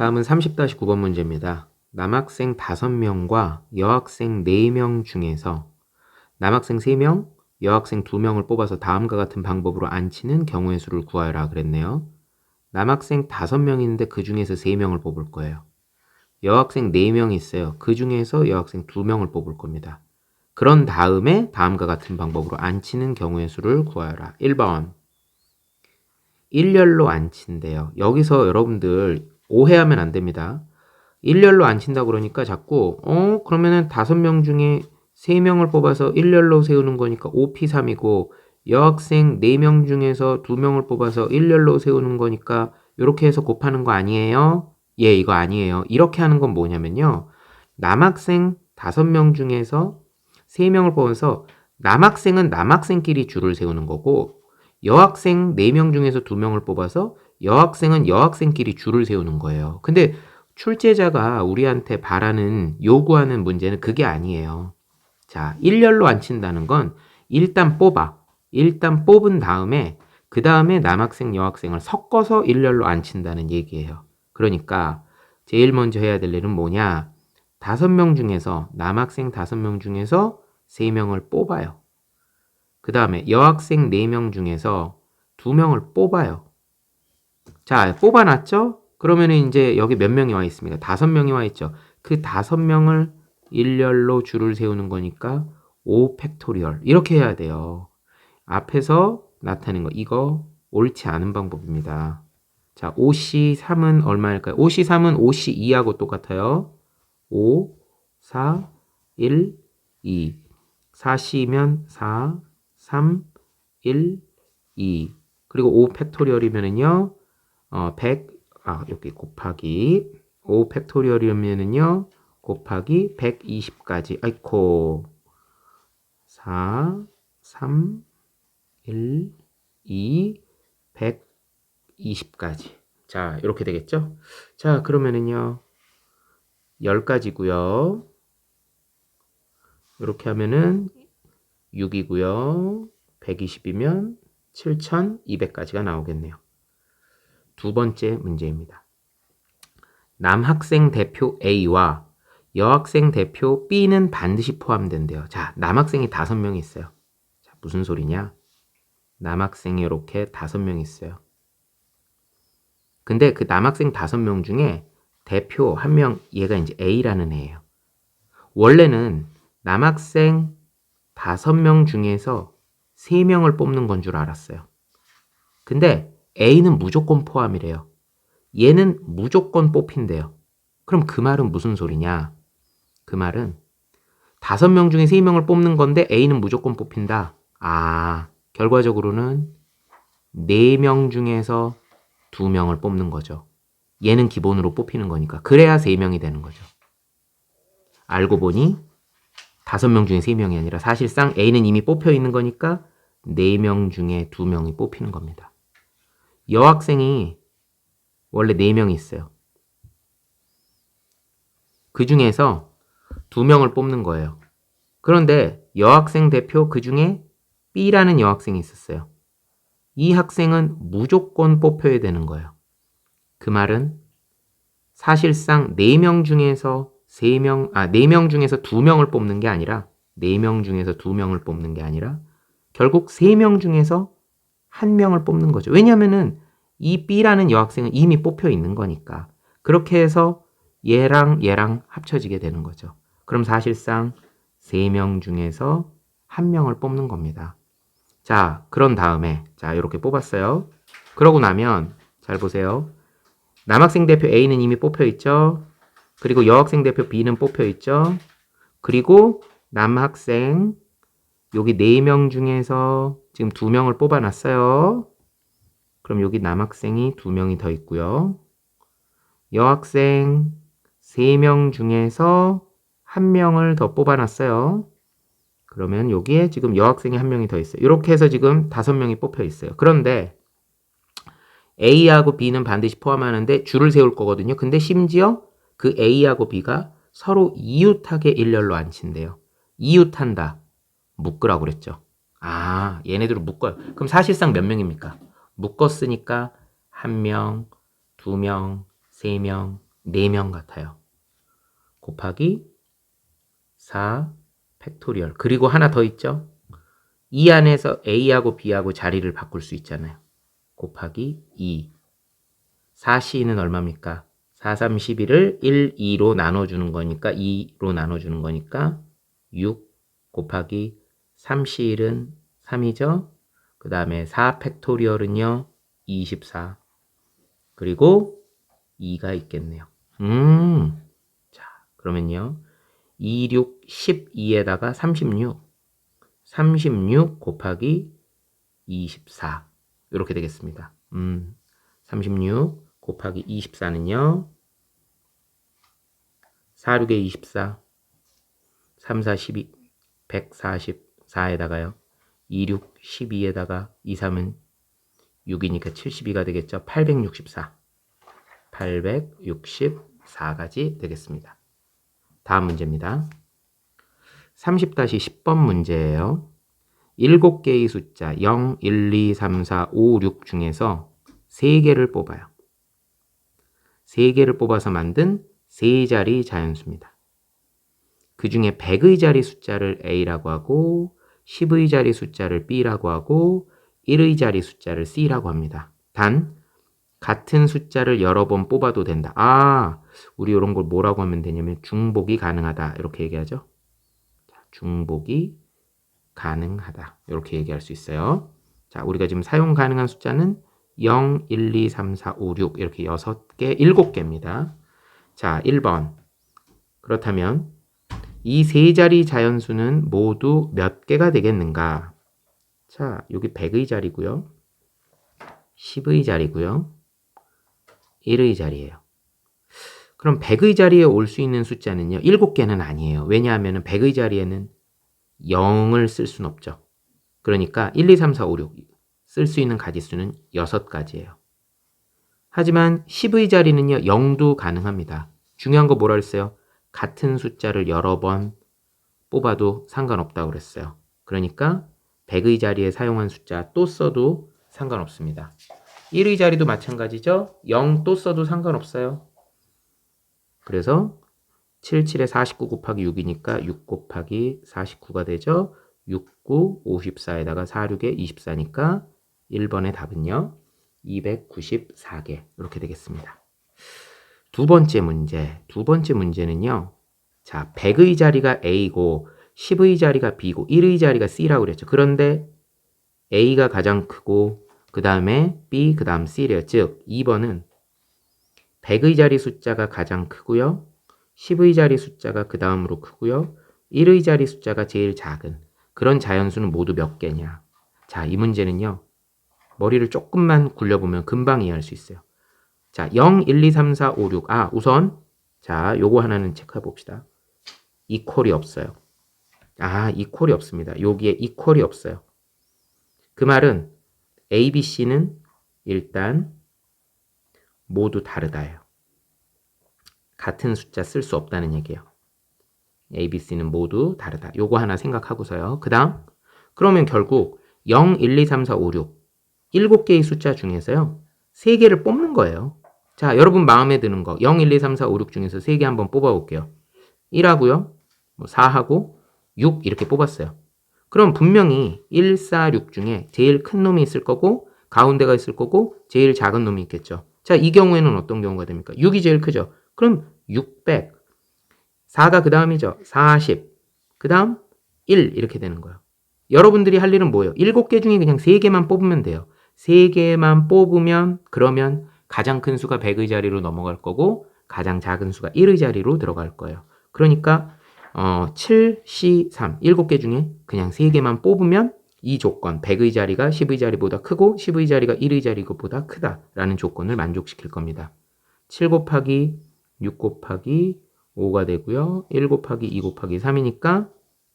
다음은 30-9번 문제입니다. 남학생 5명과 여학생 4명 중에서 남학생 3명, 여학생 2명을 뽑아서 다음과 같은 방법으로 앉히는 경우의 수를 구하여라 그랬네요. 남학생 5명 있는데 그 중에서 3명을 뽑을 거예요. 여학생 4명 있어요. 그 중에서 여학생 2명을 뽑을 겁니다. 그런 다음에 다음과 같은 방법으로 앉히는 경우의 수를 구하여라. 1번. 일렬로 앉힌대요. 여기서 여러분들 오해하면 안 됩니다. 일렬로 앉힌다 그러니까 자꾸 어 그러면은 다섯 명 중에 세 명을 뽑아서 일렬로 세우는 거니까 5P3이고 여학생 4명 중에서 2명을 뽑아서 일렬로 세우는 거니까 이렇게 해서 곱하는 거 아니에요? 예, 이거 아니에요. 이렇게 하는 건 뭐냐면요. 남학생 5명 중에서 3명을 뽑아서 남학생은 남학생끼리 줄을 세우는 거고 여학생 4명 중에서 2명을 뽑아서 여학생은 여학생끼리 줄을 세우는 거예요. 근데 출제자가 우리한테 바라는 요구하는 문제는 그게 아니에요. 자, 일렬로 앉힌다는 건 일단 뽑아. 일단 뽑은 다음에 그 다음에 남학생, 여학생을 섞어서 일렬로 앉힌다는 얘기예요. 그러니까 제일 먼저 해야 될 일은 뭐냐? 다섯 명 중에서 남학생 다섯 명 중에서 세 명을 뽑아요. 그 다음에 여학생 네 명 중에서 두 명을 뽑아요. 자, 뽑아놨죠? 그러면 이제 여기 몇 명이 와 있습니까? 다섯 명이 와 있죠. 그 다섯 명을 일렬로 줄을 세우는 거니까 5 팩토리얼. 이렇게 해야 돼요. 앞에서 나타낸 거. 이거 옳지 않은 방법입니다. 자, 5C3은 얼마일까요? 5C3은 5C2하고 똑같아요. 5, 4, 1, 2. 4C면 4, 3, 1, 2. 그리고 5 팩토리얼이면은요, 어, 100, 아, 여기 곱하기 5 팩토리얼이면은요, 곱하기 120까지. 아이코. 4, 3, 1, 2, 120까지. 자, 이렇게 되겠죠? 자, 그러면은요, 10가지고요. 이렇게 하면은 6이고요. 120이면 7200까지가 나오겠네요. 두 번째 문제입니다. 남학생 대표 A와 여학생 대표 B는 반드시 포함된대요. 자, 남학생이 다섯 명 있어요. 자, 무슨 소리냐? 남학생이 이렇게 다섯 명 있어요. 근데 그 남학생 다섯 명 중에 대표 한 명, 얘가 이제 A라는 애예요. 원래는 남학생 다섯 명 중에서 세 명을 뽑는 건 줄 알았어요. 근데 A는 무조건 포함이래요. 얘는 무조건 뽑힌대요. 그럼 그 말은 무슨 소리냐? 그 말은 다섯 명 중에 세 명을 뽑는 건데 A는 무조건 뽑힌다. 아, 결과적으로는 네 명 중에서 두 명을 뽑는 거죠. 얘는 기본으로 뽑히는 거니까. 그래야 세 명이 되는 거죠. 알고 보니 다섯 명 중에 세 명이 아니라 사실상 A는 이미 뽑혀 있는 거니까 네 명 중에 두 명이 뽑히는 겁니다. 여학생이 원래 네 명이 있어요. 그 중에서 두 명을 뽑는 거예요. 그런데 여학생 대표 그 중에 B라는 여학생이 있었어요. 이 학생은 무조건 뽑혀야 되는 거예요. 그 말은 사실상 4명 중에서 3명, 아, 4명 중에서 2명을 뽑는 게 아니라 4명 중에서 2명을 뽑는 게 아니라 결국 3명 중에서 1명을 뽑는 거죠. 왜냐면은 이 B라는 여학생은 이미 뽑혀 있는 거니까. 그렇게 해서 얘랑 얘랑 합쳐지게 되는 거죠. 그럼 사실상 3명 중에서 1명을 뽑는 겁니다. 자, 그런 다음에 자, 이렇게 뽑았어요. 그러고 나면 잘 보세요. 남학생 대표 A는 이미 뽑혀 있죠. 그리고 여학생 대표 B는 뽑혀 있죠. 그리고 남학생 여기 4명 중에서 지금 2명을 뽑아놨어요. 그럼 여기 남학생이 2명이 더 있고요. 여학생 3명 중에서 1명을 더 뽑아놨어요. 그러면 여기에 지금 여학생이 1명이 더 있어요. 이렇게 해서 지금 5명이 뽑혀 있어요. 그런데 A하고 B는 반드시 포함하는데 줄을 세울 거거든요. 근데 심지어 그 A하고 B가 서로 이웃하게 일렬로 앉힌대요. 이웃한다. 묶으라고 그랬죠. 아, 얘네들을 묶어요. 그럼 사실상 몇 명입니까? 묶었으니까 한 명, 두 명, 세 명, 4명 같아요. 곱하기 4 팩토리얼. 그리고 하나 더 있죠? 이 안에서 A하고 B하고 자리를 바꿀 수 있잖아요. 곱하기 2. 4C는 얼마입니까? 4, 3, 11을 1, 2로 나눠주는 거니까 2로 나눠주는 거니까 6 곱하기 3C1은 3이죠. 그 다음에 4 팩토리얼은요 24 그리고 2가 있겠네요. 음, 자 그러면요 2, 6, 12에다가 36 36 곱하기 24 이렇게 되겠습니다. 음, 36 곱하기 24는요. 4, 6에 24, 3, 4, 12, 144에다가요. 2, 6, 12에다가 2, 3은 6이니까 72가 되겠죠. 864. 864가지 되겠습니다. 다음 문제입니다. 30-10번 문제예요. 7개의 숫자 0, 1, 2, 3, 4, 5, 6 중에서 3개를 뽑아요. 3개를 뽑아서 만든 3자리 자연수입니다. 그 중에 100의 자리 숫자를 A라고 하고 10의 자리 숫자를 B라고 하고 1의 자리 숫자를 C라고 합니다. 단 같은 숫자를 여러 번 뽑아도 된다. 아, 우리 이런 걸 뭐라고 하면 되냐면 중복이 가능하다. 이렇게 얘기하죠. 중복이 가능하다. 이렇게 얘기할 수 있어요. 자, 우리가 지금 사용 가능한 숫자는 0, 1, 2, 3, 4, 5, 6 이렇게 6개, 7개입니다. 자, 1번. 그렇다면 이 세 자리 자연수는 모두 몇 개가 되겠는가? 자, 여기 100의 자리고요. 10의 자리고요. 1의 자리예요. 그럼 100의 자리에 올 수 있는 숫자는요. 7개는 아니에요. 왜냐하면 100의 자리에는 0을 쓸 수는 없죠. 그러니까 1, 2, 3, 4, 5, 6 쓸 수 있는 가지수는 6가지예요. 하지만 10의 자리는요. 0도 가능합니다. 중요한 거 뭐라 그랬어요? 같은 숫자를 여러 번 뽑아도 상관없다고 그랬어요. 그러니까 100의 자리에 사용한 숫자 또 써도 상관없습니다. 1의 자리도 마찬가지죠. 0 또 써도 상관없어요. 그래서 77에 49 곱하기 6이니까 6 곱하기 49가 되죠. 69, 54에다가 46에 24니까 1번의 답은요. 294개 이렇게 되겠습니다. 두 번째 문제. 두 번째 문제는요. 자, 100의 자리가 A고 10의 자리가 B고 1의 자리가 C라고 그랬죠. 그런데 A가 가장 크고 그 다음에 B, 그 다음 C래요. 즉 2번은 100의 자리 숫자가 가장 크고요. 10의 자리 숫자가 그 다음으로 크고요. 1의 자리 숫자가 제일 작은 그런 자연수는 모두 몇 개냐. 자, 이 문제는요. 머리를 조금만 굴려보면 금방 이해할 수 있어요. 자, 0, 1, 2, 3, 4, 5, 6. 아, 우선 자, 요거 하나는 체크해 봅시다. 이퀄이 없어요. 아, 이퀄이 없습니다. 여기에 이퀄이 없어요. 그 말은 A, B, C는 일단 모두 다르다예요. 같은 숫자 쓸 수 없다는 얘기예요. A, B, C는 모두 다르다. 요거 하나 생각하고서요. 그 다음 그러면 결국 0, 1, 2, 3, 4, 5, 6 7개의 숫자 중에서요. 3개를 뽑는 거예요. 자, 여러분 마음에 드는 거 0, 1, 2, 3, 4, 5, 6 중에서 3개 한번 뽑아볼게요. 1하고요. 뭐 4하고 6 이렇게 뽑았어요. 그럼 분명히 1, 4, 6 중에 제일 큰 놈이 있을 거고 가운데가 있을 거고 제일 작은 놈이 있겠죠. 자, 이 경우에는 어떤 경우가 됩니까? 6이 제일 크죠. 그럼 600. 4가 그 다음이죠. 40. 그 다음 1 이렇게 되는 거예요. 여러분들이 할 일은 뭐예요? 7개 중에 그냥 3개만 뽑으면 돼요. 3개만 뽑으면 그러면 가장 큰 수가 100의 자리로 넘어갈 거고 가장 작은 수가 1의 자리로 들어갈 거예요. 그러니까 어, 7, C, 3 7개 중에 그냥 3개만 뽑으면 이 조건 100의 자리가 10의 자리보다 크고 10의 자리가 1의 자리보다 크다라는 조건을 만족시킬 겁니다. 7 곱하기 6 곱하기 5가 되고요. 1 곱하기 2 곱하기 3이니까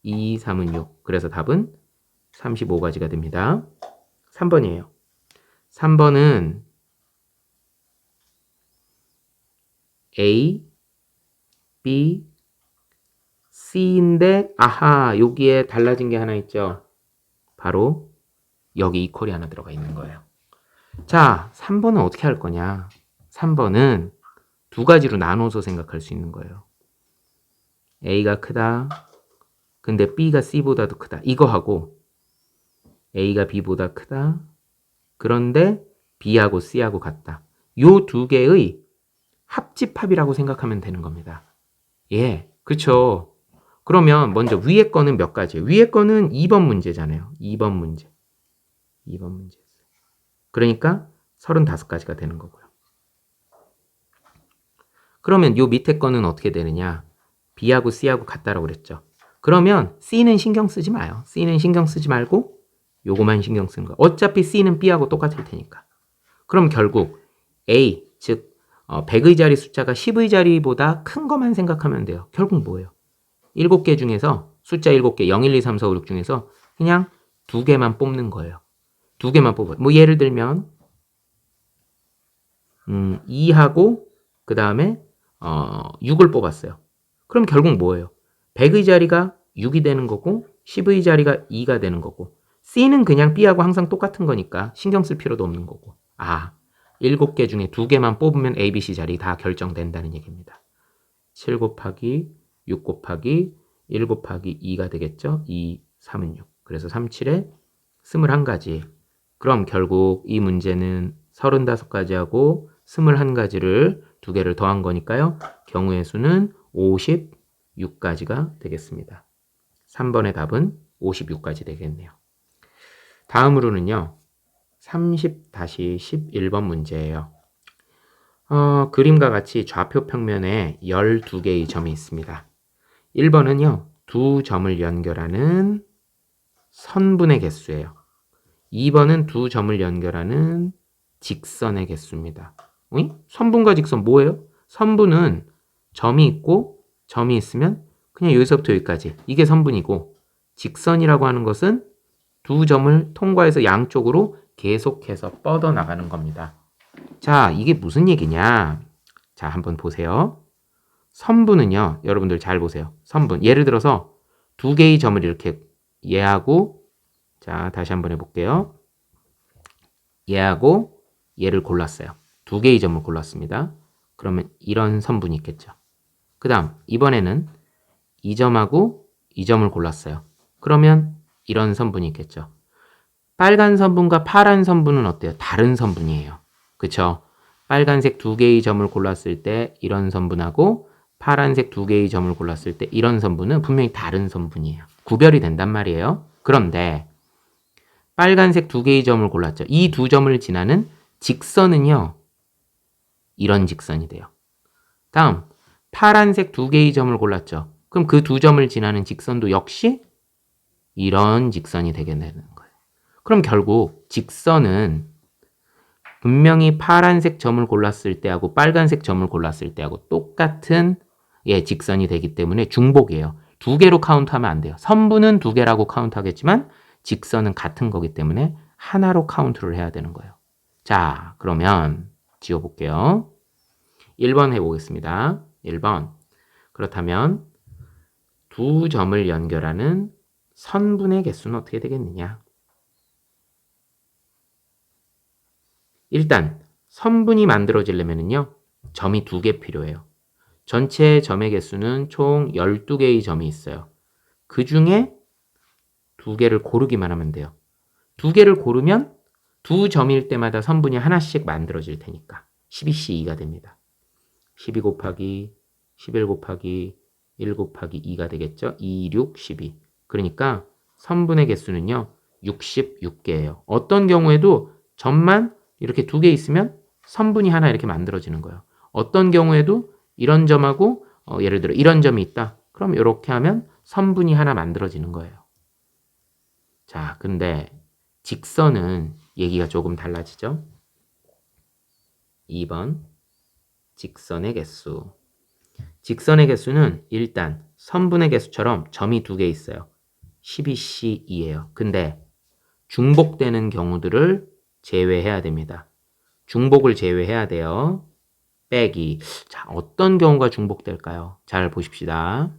2, 3은 6. 그래서 답은 35가지가 됩니다. 3번이에요. 3번은 A, B, C인데 아하 여기에 달라진 게 하나 있죠. 바로 여기 이퀄이 하나 들어가 있는 거예요. 자, 3번은 어떻게 할 거냐? 3번은 두 가지로 나눠서 생각할 수 있는 거예요. A가 크다. 근데 B가 C보다도 크다. 이거 하고 A가 B보다 크다. 그런데 B하고 C하고 같다. 요 두 개의 합집합이라고 생각하면 되는 겁니다. 예, 그렇죠. 그러면 먼저 위에 거는 몇 가지예요? 위에 거는 2번 문제잖아요. 2번 문제. 2번 문제였어요. 그러니까 35가지가 되는 거고요. 그러면 요 밑에 거는 어떻게 되느냐? B하고 C하고 같다라고 그랬죠. 그러면 C는 신경 쓰지 마요. C는 신경 쓰지 말고 요거만 신경 쓰는 거예요. 어차피 C는 B하고 똑같을 테니까. 그럼 결국 A, 즉 어, 100의 자리 숫자가 10의 자리보다 큰 것만 생각하면 돼요. 결국 뭐예요? 7개 중에서 숫자 7개 0, 1, 2, 3, 4, 5, 6 중에서 그냥 두 개만 뽑는 거예요. 두 개만 뽑아요. 뭐 예를 들면 음, 2하고 그 다음에 어, 6을 뽑았어요. 그럼 결국 뭐예요? 100의 자리가 6이 되는 거고 10의 자리가 2가 되는 거고 C는 그냥 B하고 항상 똑같은 거니까 신경 쓸 필요도 없는 거고 아 7개 중에 2개만 뽑으면 A, B, C 자리 다 결정된다는 얘기입니다. 7 곱하기 6 곱하기 1 곱하기 2가 되겠죠? 2, 3은 6. 그래서 3, 7에 21가지. 그럼 결국 이 문제는 35가지하고 21가지를 두 개를 더한 거니까요. 경우의 수는 56가지가 되겠습니다. 3번의 답은 56가지 되겠네요. 다음으로는요. 30-11번 문제예요. 어, 그림과 같이 좌표 평면에 12개의 점이 있습니다. 1번은요. 두 점을 연결하는 선분의 개수예요. 2번은 두 점을 연결하는 직선의 개수입니다. 어이? 선분과 직선 뭐예요? 선분은 점이 있고 점이 있으면 그냥 여기서부터 여기까지 이게 선분이고 직선이라고 하는 것은 두 점을 통과해서 양쪽으로 계속해서 뻗어나가는 겁니다. 자, 이게 무슨 얘기냐? 자, 한번 보세요. 선분은요, 여러분들 잘 보세요. 선분. 예를 들어서 두 개의 점을 이렇게 얘하고, 자, 다시 한번 해볼게요. 얘하고 얘를 골랐어요. 두 개의 점을 골랐습니다. 그러면 이런 선분이 있겠죠. 그 다음, 이번에는 이 점하고 이 점을 골랐어요. 그러면 이런 선분이 있겠죠. 빨간 선분과 파란 선분은 어때요? 다른 선분이에요. 그쵸? 빨간색 두 개의 점을 골랐을 때 이런 선분하고 파란색 두 개의 점을 골랐을 때 이런 선분은 분명히 다른 선분이에요. 구별이 된단 말이에요. 그런데 빨간색 두 개의 점을 골랐죠. 이 두 점을 지나는 직선은요. 이런 직선이 돼요. 다음 파란색 두 개의 점을 골랐죠. 그럼 그 두 점을 지나는 직선도 역시 이런 직선이 되게 되는. 그럼 결국 직선은 분명히 파란색 점을 골랐을 때하고 빨간색 점을 골랐을 때하고 똑같은 예, 직선이 되기 때문에 중복이에요. 두 개로 카운트하면 안 돼요. 선분은 두 개라고 카운트하겠지만 직선은 같은 거기 때문에 하나로 카운트를 해야 되는 거예요. 자, 그러면 지워볼게요. 1번 해보겠습니다. 1번. 그렇다면 두 점을 연결하는 선분의 개수는 어떻게 되겠느냐? 일단 선분이 만들어지려면요. 점이 두 개 필요해요. 전체 점의 개수는 총 12개의 점이 있어요. 그 중에 두 개를 고르기만 하면 돼요. 두 개를 고르면 두 점일 때마다 선분이 하나씩 만들어질 테니까 12C2가 됩니다. 12 곱하기 11 곱하기 1 곱하기 2가 되겠죠? 2, 6, 12. 그러니까 선분의 개수는요. 66개예요. 어떤 경우에도 점만 이렇게 두 개 있으면 선분이 하나 이렇게 만들어지는 거예요. 어떤 경우에도 이런 점하고 어, 예를 들어 이런 점이 있다. 그럼 이렇게 하면 선분이 하나 만들어지는 거예요. 자, 근데 직선은 얘기가 조금 달라지죠. 2번 직선의 개수. 직선의 개수는 일단 선분의 개수처럼 점이 두 개 있어요. 12C2예요. 근데 중복되는 경우들을 제외해야 됩니다. 중복을 제외해야 돼요. 빼기. 자, 어떤 경우가 중복될까요? 잘 보십시다.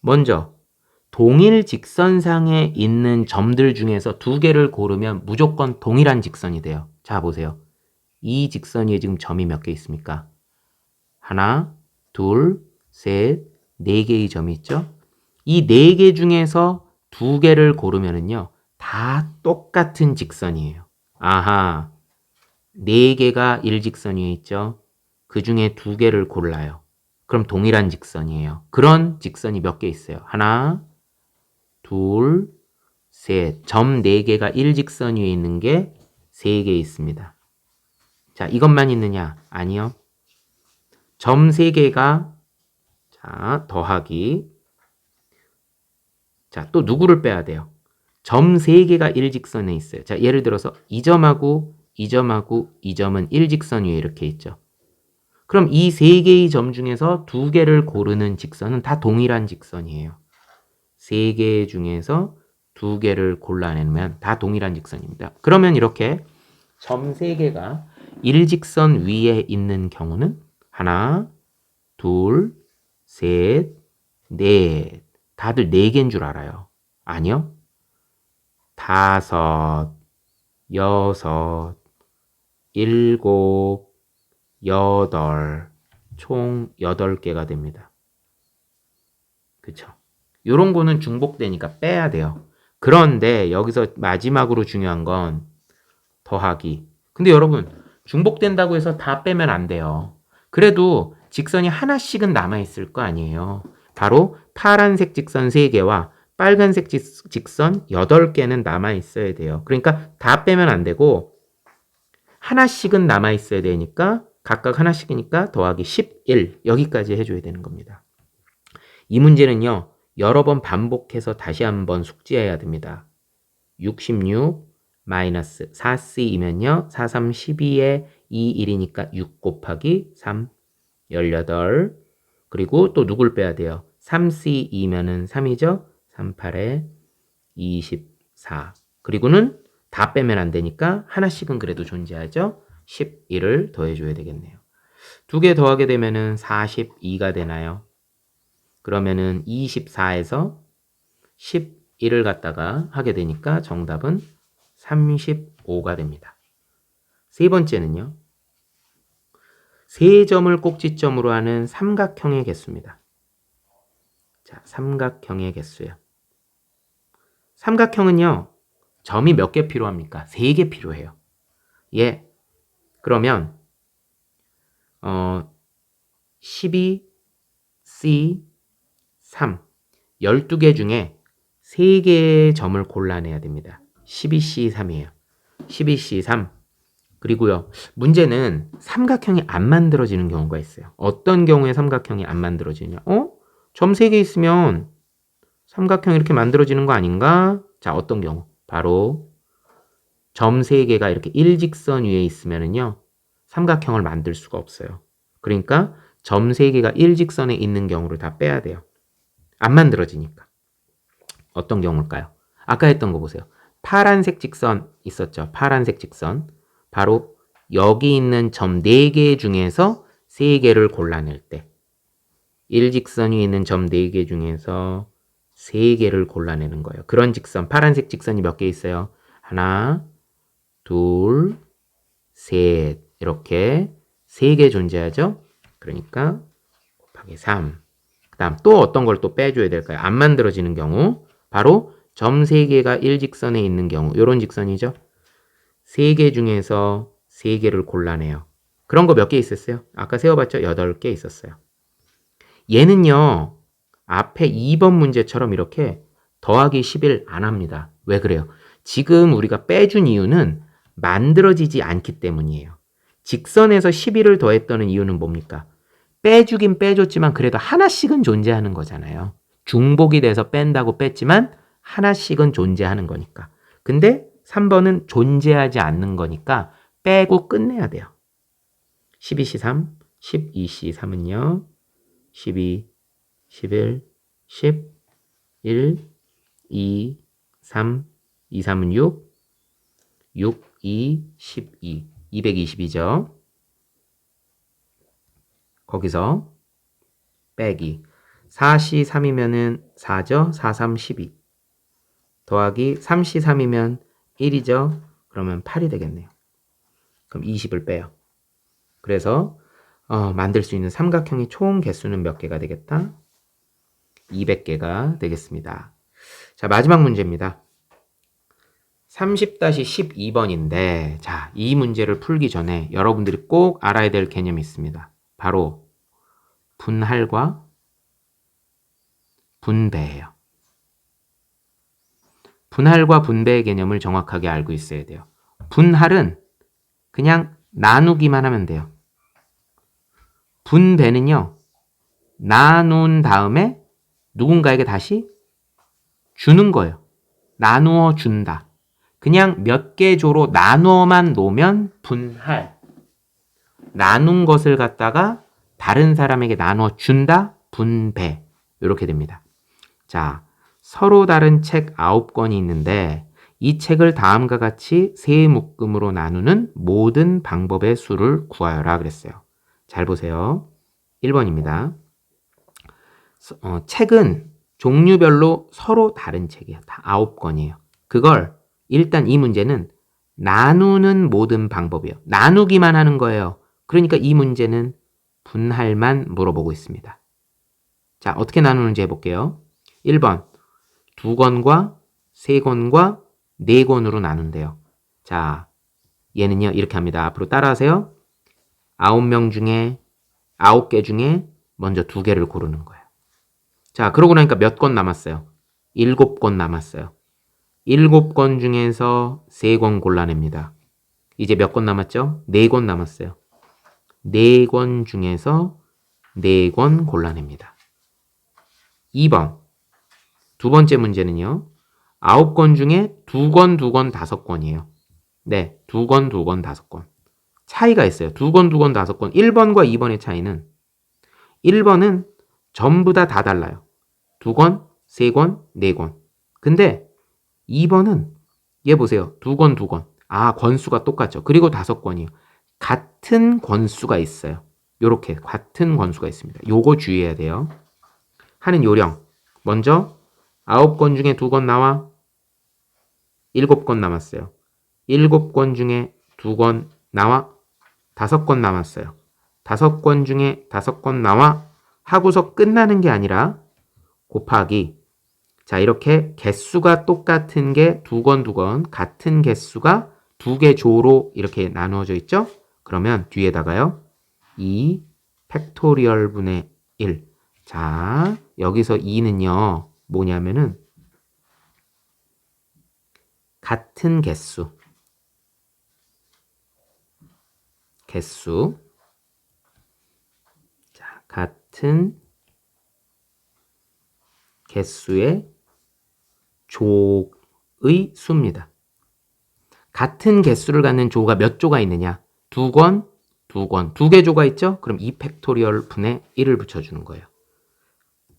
먼저, 동일 직선상에 있는 점들 중에서 두 개를 고르면 무조건 동일한 직선이 돼요. 자, 보세요. 이 직선 위에 지금 점이 몇 개 있습니까? 하나, 둘, 셋, 네 개의 점이 있죠? 이 네 개 중에서 두 개를 고르면은요, 다 똑같은 직선이에요. 아하, 네 개가 일직선 위에 있죠? 그 중에 두 개를 골라요. 그럼 동일한 직선이에요. 그런 직선이 몇 개 있어요? 하나, 둘, 셋. 점 네 개가 일직선 위에 있는 게 세 개 있습니다. 자, 이것만 있느냐? 아니요. 점 세 개가 자, 더하기 자, 또 누구를 빼야 돼요? 점세 개가 일직선에 있어요. 자, 예를 들어서 이 점하고 이 점하고 이 점은 일직선 위에 이렇게 있죠. 그럼 이 세 개의 점 중에서 두 개를 고르는 직선은 다 동일한 직선이에요. 세 개 중에서 두 개를 골라내면 다 동일한 직선입니다. 그러면 이렇게 점 세 개가 일직선 위에 있는 경우는 하나, 둘, 셋, 넷. 다들 네 개인 줄 알아요. 아니요. 다섯, 여섯, 일곱, 여덟, 총 여덟 개가 됩니다. 그쵸? 요런 거는 중복되니까 빼야 돼요. 그런데 여기서 마지막으로 중요한 건 더하기. 근데 여러분, 중복된다고 해서 다 빼면 안 돼요. 그래도 직선이 하나씩은 남아있을 거 아니에요. 바로 파란색 직선 3개와 빨간색 직- 직선 8개는 남아 있어야 돼요. 그러니까 다 빼면 안 되고, 하나씩은 남아 있어야 되니까, 각각 하나씩이니까 더하기 11. 여기까지 해줘야 되는 겁니다. 이 문제는요, 여러 번 반복해서 다시 한번 숙지해야 됩니다. 66 마이너스 4c이면요, 4, 3, 12에 2, 1이니까 6 곱하기 3, 18. 그리고 또 누굴 빼야 돼요? 3c2면은 3이죠? 3, 8에 24. 그리고는 다 빼면 안 되니까 하나씩은 그래도 존재하죠? 11을 더해줘야 되겠네요. 두 개 더하게 되면은 42가 되나요? 그러면은 24에서 11을 갖다가 하게 되니까 정답은 35가 됩니다. 세 번째는요. 세 점을 꼭지점으로 하는 삼각형의 개수입니다. 자, 삼각형의 개수요. 삼각형은요. 점이 몇 개 필요합니까? 세 개 필요해요. 예. 그러면 어 12 C 3 12개 중에 3개의 점을 골라내야 됩니다. 12C3이에요. 12C3 그리고요. 문제는 삼각형이 안 만들어지는 경우가 있어요. 어떤 경우에 삼각형이 안 만들어지냐? 어? 점 3개 있으면 삼각형 이렇게 만들어지는 거 아닌가? 자, 어떤 경우? 바로 점 3개가 이렇게 일직선 위에 있으면은요. 삼각형을 만들 수가 없어요. 그러니까 점 3개가 일직선에 있는 경우를 다 빼야 돼요. 안 만들어지니까. 어떤 경우일까요? 아까 했던 거 보세요. 파란색 직선 있었죠. 파란색 직선. 바로 여기 있는 점 4개 중에서 3개를 골라낼 때. 일직선 위에 있는 점 4개 중에서 3개를 골라내는 거예요. 그런 직선, 파란색 직선이 몇 개 있어요? 하나, 둘, 셋. 이렇게 3개 존재하죠? 그러니까 곱하기 3. 그 다음 또 어떤 걸 또 빼줘야 될까요? 안 만들어지는 경우. 바로 점 3개가 일직선에 있는 경우. 요런 직선이죠? 3개 중에서 3개를 골라내요. 그런 거 몇 개 있었어요? 아까 세워봤죠? 8개 있었어요. 얘는요, 앞에 2번 문제처럼 이렇게 더하기 11안 합니다. 왜 그래요? 지금 우리가 빼준 이유는 만들어지지 않기 때문이에요. 직선에서 11을 더했다는 이유는 뭡니까? 빼주긴 빼줬지만 그래도 하나씩은 존재하는 거잖아요. 중복이 돼서 뺀다고 뺐지만 하나씩은 존재하는 거니까. 근데 3번은 존재하지 않는 거니까 빼고 끝내야 돼요. 12C3, 12C3은요. 12, 11, 10, 1, 2, 3, 2, 3은 6, 6, 2, 12, 220이죠. 거기서 빼기 4C3이면은 4죠? 4, 3, 12 더하기 3C3이면 1이죠? 그러면 8이 되겠네요. 그럼 20을 빼요. 그래서 어, 만들 수 있는 삼각형의 총 개수는 몇 개가 되겠다? 200개가 되겠습니다. 자, 마지막 문제입니다. 30-12번인데, 자, 이 문제를 풀기 전에 여러분들이 꼭 알아야 될 개념이 있습니다. 바로 분할과 분배예요. 분할과 분배의 개념을 정확하게 알고 있어야 돼요. 분할은 그냥 나누기만 하면 돼요. 분배는요, 나눈 다음에 누군가에게 다시 주는 거예요. 나누어 준다. 그냥 몇 개 조로 나누어만 놓으면 분할. 나눈 것을 갖다가 다른 사람에게 나누어 준다. 분배. 이렇게 됩니다. 자, 서로 다른 책 9권이 있는데 이 책을 다음과 같이 세 묶음으로 나누는 모든 방법의 수를 구하여라 그랬어요. 잘 보세요. 1번입니다. 어, 책은 종류별로 서로 다른 책이에요. 다 9권이에요. 그걸 일단 이 문제는 나누는 모든 방법이에요. 나누기만 하는 거예요. 그러니까 이 문제는 분할만 물어보고 있습니다. 자, 어떻게 나누는지 해볼게요. 1번. 두 권과 세 권과 네 권으로 나눈대요. 자, 얘는요, 이렇게 합니다. 앞으로 따라하세요. 아홉 명 중에, 아홉 개 중에 먼저 두 개를 고르는 거예요. 자, 그러고 나니까 몇 권 남았어요? 일곱 권 남았어요. 일곱 권 중에서 세 권 골라냅니다. 이제 몇 권 남았죠? 네 권 남았어요. 네 권 중에서 네 권 골라냅니다. 2번. 두 번째 문제는요. 아홉 권 중에 두 권, 두 권, 다섯 권이에요. 네, 두 권, 두 권, 다섯 권. 차이가 있어요. 두 권, 두 권, 다섯 권. 1번과 2번의 차이는 1번은 전부 다 다 달라요. 두 권, 세 권, 네 권. 근데 2번은 얘 보세요. 두 권, 두 권. 아, 권수가 똑같죠. 그리고 다섯 권이요. 같은 권수가 있어요. 요렇게 같은 권수가 있습니다. 요거 주의해야 돼요. 하는 요령. 먼저 아홉 권 중에 두 권 나와 일곱 권 남았어요. 일곱 권 중에 두 권 나와 다섯 권 남았어요. 다섯 권 중에 다섯 권 나와 하고서 끝나는 게 아니라 곱하기 자 이렇게 개수가 똑같은 게두권두권 같은 개수가 두 개 조로 이렇게 나누어져 있죠? 그러면 뒤에다가요 2 팩토리얼 분의 1 자, 여기서 2는요, 뭐냐면은, 같은 개수. 개수. 자, 같은 개수의 조의 수입니다. 같은 개수를 갖는 조가 몇 조가 있느냐? 두 권, 두 권, 두 개 조가 있죠? 그럼 2 팩토리얼 분의 1을 붙여주는 거예요.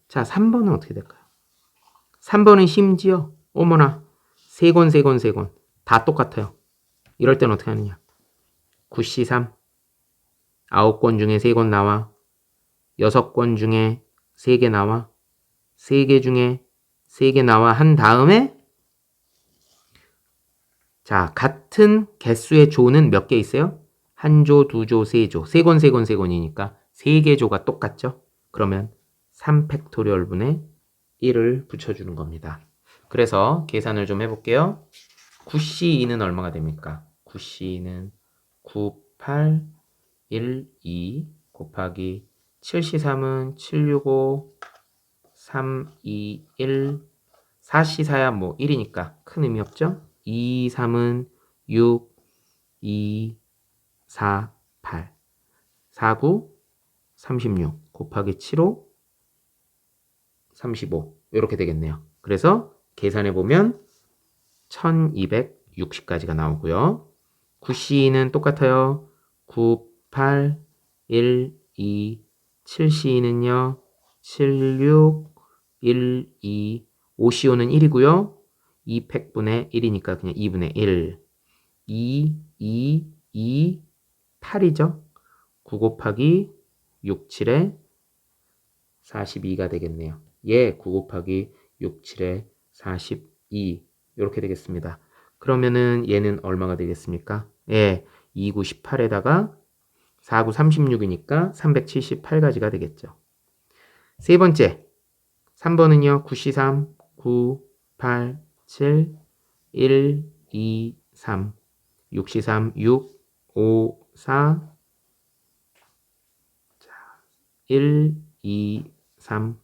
자, 3번은 어떻게 될까요? 3번은 심지어, 어머나, 세 권, 세 권, 세 권. 다 똑같아요. 이럴 땐 어떻게 하느냐? 9시 3. 9권 중에 3권 나와. 6권 중에 3개 나와. 3개 중에 3개 나와 한 다음에 자, 같은 개수의 조는 몇 개 있어요? 한 조, 두 조, 세 조. 세 권, 세 권, 세 권이니까 세 개 조가 똑같죠? 그러면 3팩토리얼 분의 1을 붙여주는 겁니다. 그래서 계산을 좀 해볼게요. 9C2는 얼마가 됩니까? 9C2는 9, 8, 1, 2 곱하기 7C3은 765, 3, 2, 1, 4C4야 뭐 1이니까 큰 의미 없죠? 2, 3은 6, 2, 4, 8, 4, 9, 36 곱하기 7, 5, 35 이렇게 되겠네요. 그래서 계산해 보면 1260까지가 나오고요. 9C는 똑같아요. 9, 8, 1, 2, 7C는요. 7, 6, 1, 2, 5CO는 1이고요. 2팩분의 1이니까 그냥 2분의 1. 2, 2, 2, 8이죠. 9 곱하기 6, 7에 42가 되겠네요. 예, 9 곱하기 6, 7에 42 이렇게 되겠습니다. 그러면은 얘는 얼마가 되겠습니까? 예, 2, 9, 18에다가 4, 9, 36이니까 378가지가 되겠죠. 세 번째, 3번은요, 9C 3, 9, 8, 7, 1, 2, 3, 6C 3, 6, 5, 4, 자, 1, 2, 3,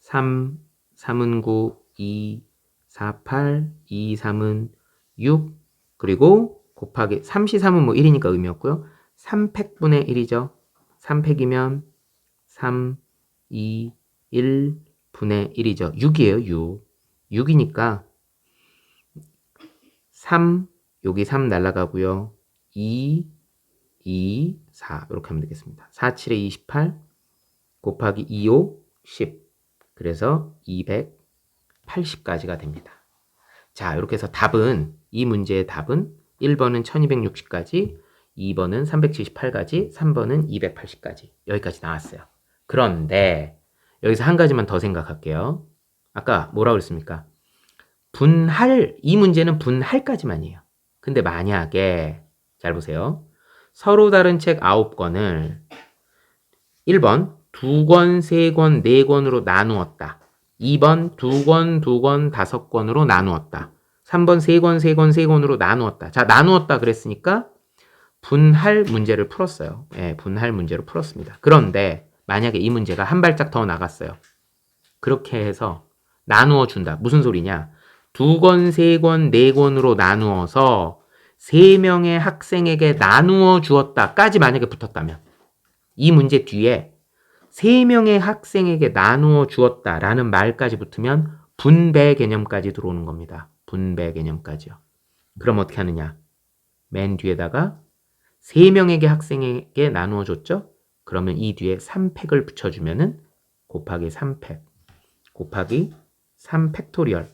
3, 3은 9, 2, 4, 8, 2, 3은 6, 그리고 곱하기 3C 3은 뭐 1이니까 의미 없고요. 3팩분의 1이죠. 3팩이면 3, 2, 1 분의 1이죠. 6이에요, 6. 6이니까 3, 여기 3 날라가고요. 2, 2, 4 이렇게 하면 되겠습니다. 4, 7에 28 곱하기 2, 5, 10 그래서 280까지가 됩니다. 자, 이렇게 해서 답은 이 문제의 답은 1번은 1260까지, 2번은 378까지, 3번은 280까지 여기까지 나왔어요. 그런데 여기서 한 가지만 더 생각할게요. 아까 뭐라 그랬습니까? 분할 이 문제는 분할까지만이에요. 근데 만약에 잘 보세요. 서로 다른 책 9권을 1번 2권, 3권, 4권으로 나누었다. 2번 2권, 2권, 5권으로 나누었다. 3번 3권, 3권, 3권으로 나누었다. 자, 나누었다 그랬으니까 분할 문제를 풀었어요. 예, 분할 문제로 풀었습니다. 그런데 만약에 이 문제가 한 발짝 더 나갔어요. 그렇게 해서 나누어 준다. 무슨 소리냐? 두 권, 세 권, 네 권으로 나누어서 세 명의 학생에게 나누어 주었다까지 만약에 붙었다면 이 문제 뒤에 세 명의 학생에게 나누어 주었다라는 말까지 붙으면 분배 개념까지 들어오는 겁니다. 분배 개념까지요. 그럼 어떻게 하느냐? 맨 뒤에다가 세 명에게 학생에게 나누어 줬죠? 그러면 이 뒤에 3팩을 붙여주면은 곱하기 3팩 곱하기 3팩토리얼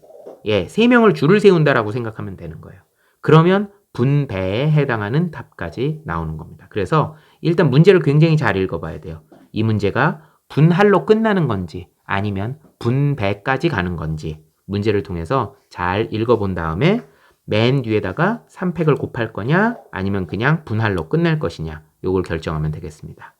예, 3명을 줄을 세운다라고 생각하면 되는 거예요. 그러면 분배에 해당하는 답까지 나오는 겁니다. 그래서 일단 문제를 굉장히 잘 읽어봐야 돼요. 이 문제가 분할로 끝나는 건지 아니면 분배까지 가는 건지 문제를 통해서 잘 읽어본 다음에 맨 뒤에다가 3팩을 곱할 거냐 아니면 그냥 분할로 끝낼 것이냐 요걸 결정하면 되겠습니다.